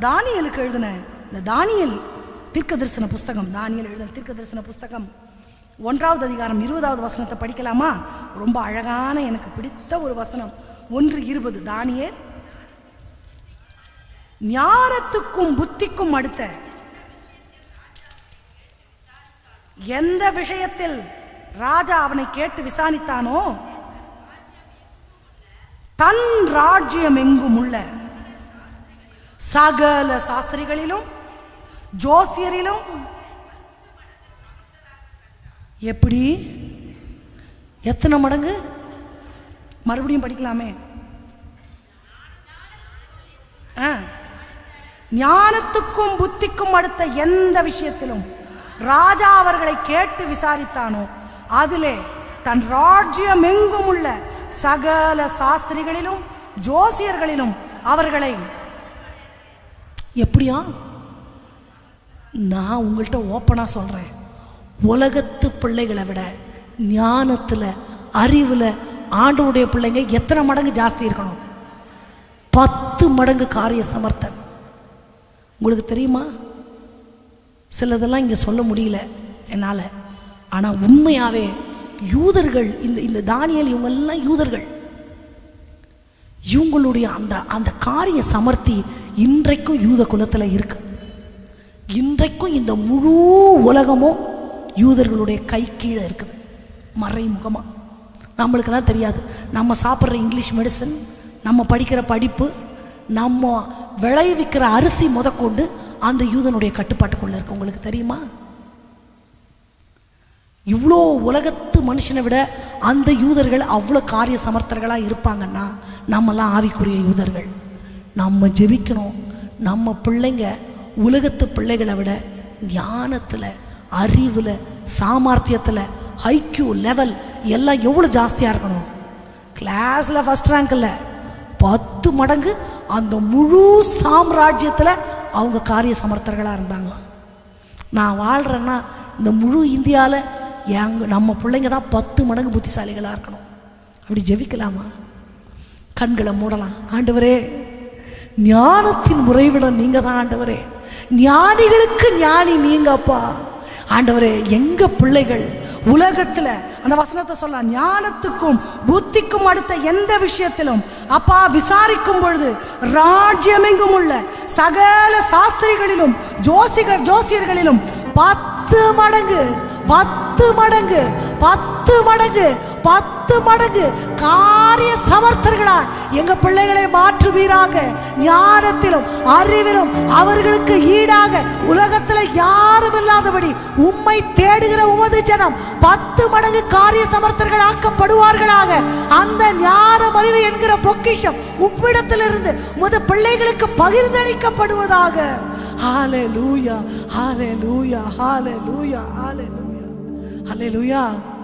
தானியலுக்கு எழுதின இந்த தானியல் தீர்க்க தரிசன புஸ்தகம் தானியல் எழுதின தீர்க்க தரிசன புஸ்தகம் ஒன்றாவது அதிகாரம் இருபதாவது வசனத்தை படிக்கலாமா? ரொம்ப அழகான எனக்கு பிடித்த ஒரு வசனம். ஒன்று இருபது. தானியல் ஞானத்துக்கும் புத்திக்கும் அடுத்த. எந்த விஷயத்தில் ராஜா அவனை கேட்டு விசாரித்தானோ தன் ராஜ்யம் எங்கும் உள்ள சகல சாஸ்திரிகளிலும் ஜோசியரிலும். எப்படி? எத்தனை மடங்கு? மறுபடியும் படிக்கலாமே. ஆ. ஞானத்துக்கும் புத்திக்கும் அடுத்த எந்த விஷயத்திலும் ராஜா அவர்களை கேட்டு விசாரித்தானோ அதிலே தன் ராஜ்யம் எங்கும் உள்ள சகல சாஸ்திரிகளிலும் ஜோசியர்களிலும் அவர்களை எப்படியா? நான் உங்கள்கிட்ட ஓப்பனாக சொல்கிறேன் உலகத்து பிள்ளைகளை விட ஞானத்தில் அறிவில் ஆண்டவுடைய பிள்ளைங்க எத்தனை மடங்கு ஜாஸ்தி இருக்கணும்? பத்து மடங்கு காரிய சமர்த்தன். உங்களுக்கு தெரியுமா? சிலதெல்லாம் இங்கே சொல்ல முடியல என்னால். ஆனால் உண்மையாகவே யூதர்கள் இந்த இந்த தானியல் இவங்கெல்லாம் யூதர்கள். இவங்களுடைய அந்த அந்த காரிய சமர்த்தி இன்றைக்கும் யூத குலத்தில் இருக்கு. இன்றைக்கும் இந்த முழு உலகமும் யூதர்களுடைய கை கீழே இருக்குது. மறைமுகமாக நம்மளுக்கெல்லாம் தெரியாது. நம்ம சாப்பிட்ற இங்கிலீஷ் மெடிசன் நம்ம படிக்கிற படிப்பு நம்ம விளைவிக்கிற அரிசி முதற்கொண்டு அந்த யூதனுடைய கட்டுப்பாட்டுக்குள்ளே இருக்குது உங்களுக்கு தெரியுமா? இவ்வளோ உலகத்து மனுஷனை விட அந்த யூதர்கள் அவ்வளோ காரிய சமர்த்தர்களாக இருப்பாங்கன்னா நம்மலாம் ஆவிக்குரிய யூதர்கள். நம்ம ஜெபிக்கணும். நம்ம பிள்ளைங்க உலகத்து பிள்ளைகளை விட ஞானத்தில் அறிவில் சாமர்த்தியத்தில் ஹைக்யூ லெவல் எல்லாம் எவ்வளோ ஜாஸ்தியாக இருக்கணும்? கிளாஸில் ஃபஸ்ட் ரேங்க் இல்லை. பத்து மடங்கு அந்த முழு சாம்ராஜ்யத்தில் அவங்க காரிய சமர்த்தர்களாக இருந்தாங்களாம். நான் வாழ்கிறேன்னா இந்த முழு இந்தியாவில் எங்க நம்ம பிள்ளைங்க தான் பத்து மடங்கு புத்திசாலிகளாக இருக்கணும். அப்படி ஜெபிக்கலாமா? கண்களை மூடலாம். ஆண்டவரே ஞானத்தின் முறைவிடம் நீங்கள் தான் ஆண்டவரே. ஞானிகளுக்கு ஞானி நீங்கப்பா. ஆண்டவரே எங்க பிள்ளைகள் உலகத்தில் அந்த வசனத்தை சொல்ல ஞானத்துக்கும் புத்திக்கும் அடுத்த எந்த விஷயத்திலும் அப்பா விசாரிக்கும் பொழுது ராஜ்யமெங்கும் உள்ள சகல சாஸ்திரிகளிலும் ஜோசிகர் ஜோசியர்களிலும் பத்து மடங்கு பத்து மடங்கு பத்து மடங்கு பத்து மடங்கு காரிய சமர்த்தர்களா எங்க பிள்ளைகளை மாற்றுவீராக. ஞானத்திலும் அறிவிலும் அவர்களுக்கு ஈடாக உலகத்தில் யாரும் இல்லாதபடி உம்மை தேடுகிற உமது ஜனம் பத்து மடங்கு காரிய சமர்த்தர்கள் ஆக்கப்படுவார்களாக. அந்த ஞானம் அறிவு என்கிற பொக்கிஷம் உம்மிடத்திலிருந்து உமது பிள்ளைகளுக்கு பகிர்ந்தளிக்கப்படுவதாக. ஹாலு லூயா ஹாலே லூயா ஹாலு லூயா ஹாலே லூயா Hallelujah.